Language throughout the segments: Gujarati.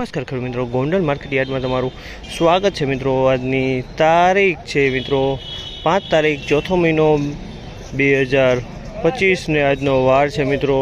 નમસ્કાર ખેડૂત મિત્રો. ગોંડલ માર્કેટ યાર્ડમાં તમારું સ્વાગત છે મિત્રો. આજની તારીખ છે મિત્રો પાંચ તારીખ, ચોથો મહિનો બે હજાર પચીસને આજનો વાર છે મિત્રો.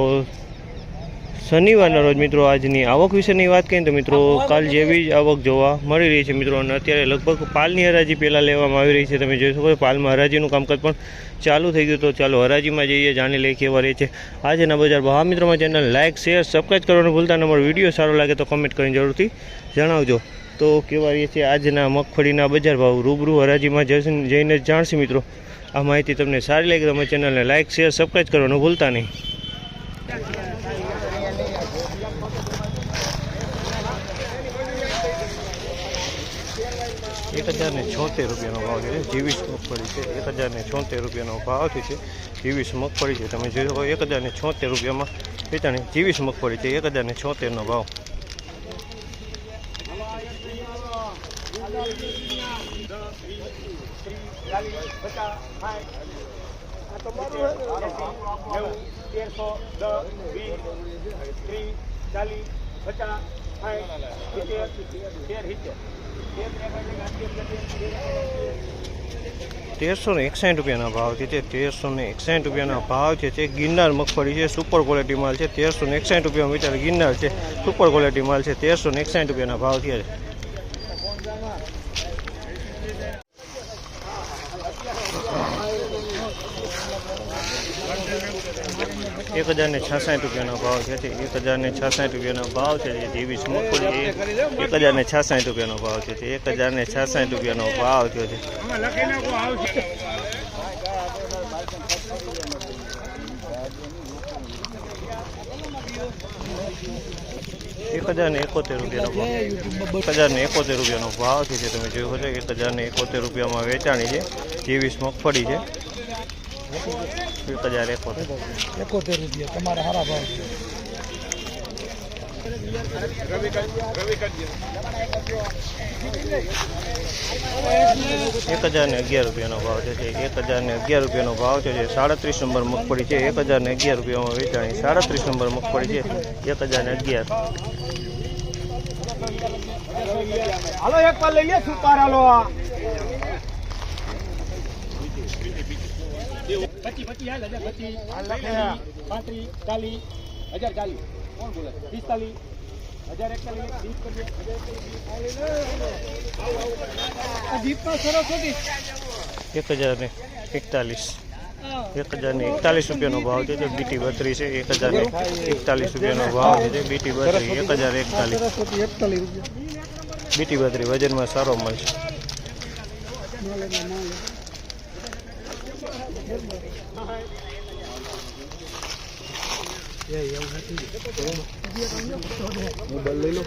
શનિવારના રોજ મિત્રો આજની આવક વિશેની વાત કરીએ તો મિત્રો કાલ જેવી જ આવક જોવા મળી રહી છે મિત્રો અને અત્યારે લગભગ પાલની હરાજી પહેલાં લેવામાં આવી રહી છે. તમે જોઈ શકો છો પાલમાં હરાજીનું કામકાજ પણ ચાલુ થઈ ગયું તો ચાલો હરાજીમાં જઈએ જાણી લઈએ કેવા રહે છે. આજના બજાર ભાવ મિત્રોમાં ચેનલ લાઇક શેર સબસ્ક્રાઈબ કરવાનું ભૂલતા નંબર વીડિયો સારો લાગે તો કમેન્ટ કરીને જરૂરથી જણાવજો. તો કેવા રહીએ છે આજના મગફળીના બજાર ભાવ? રૂબરૂ હરાજીમાં જઈને જઈને જ જાણશે મિત્રો. આ માહિતી તમને સારી લાગે તમે ચેનલને લાઇક શેર સબસ્ક્રાઈબ કરવાનું ભૂલતા નહીં. એક હજાર ને છોતેર રૂપિયાનો ભાવ છે. જીવીસ મગફળી છે. એક હજાર ને છોતેર રૂપિયાનો ભાવ છે જીવીસ મગફળી છે. તમે જોઈ શકો એક હજાર ને છોતેર રૂપિયામાં વેચાણી જીવીસ મગફળી છે. એક હજાર ને છોતેરનો ભાવ. તેરસો દસ વીસ ત્રીસ ચાલીસ તેરસો ને એકસાઠ રૂપિયાના ભાવ છે તે તેરસો ને એકસાઠ રૂપિયાના ભાવ છે તે ગિરનાર મગફળી છે સુપર ક્વોલિટી માલ છે તેરસો ને એકસાઠ રૂપિયા મીટર ગિરનાર છે સુપર ક્વોલિટી માલ છે તેરસો ને એકસાઠ રૂપિયાના ભાવ થયા છે એક હજાર ને છાસઠ રૂપિયાનો ભાવ છે તે એક હજાર ને છાસઠ રૂપિયાનો ભાવ છે જે જેવી મગફળી એક હજાર ને છાસઠ રૂપિયાનો ભાવ છે તે એક હજાર ને છાસઠ રૂપિયાનો ભાવ થયો છે. એક હજાર ને એકોતેર રૂપિયાનો ભાવ એક હજાર ને એકોતેર રૂપિયાનો ભાવ છે તમે જોયું હશે. એક હજાર ને એકોતેર રૂપિયામાં વેચાણી છે. જેવીસ મગફળી છે. એક હજાર એકોતેર એકોતેર રૂપિયા તમારે સારા ભાવ એક હજાર ને અગિયાર રૂપિયાનો ભાવ છે એક હજાર ને અગિયાર રૂપિયાનો ભાવ છે જે સાડત્રીસ નંબર મગફળી છે એક હજાર ને અગિયાર રૂપિયામાં વેચાણી સાડત્રીસ નંબર મગફળી છે એક હજાર ને અગિયાર. હાલો એક વાર લઈ લે સુપાર હાલો આ. પચી પચી હાલ હજાર પચી. પાંત્રીસ ચાલીસ હજાર ચાલીસ. કોણ બોલે? પિસ્તાલીસ હજાર એકતાલીસ વીસ કરજે દીપમાં સરસ એક હજાર ને એકતાલીસ. એક હજાર ને એકતાલીસ રૂપિયાનો ભાવ છે જે બીટી બત્રી છે. એક હજાર ને એકતાલીસ રૂપિયાનો ભાવ છે જે બીટી બત્રી. એક હજાર એકતાલીસ. બીટી બત્રી વજનમાં સારો મળશે મોબાઈલ લઈ લો.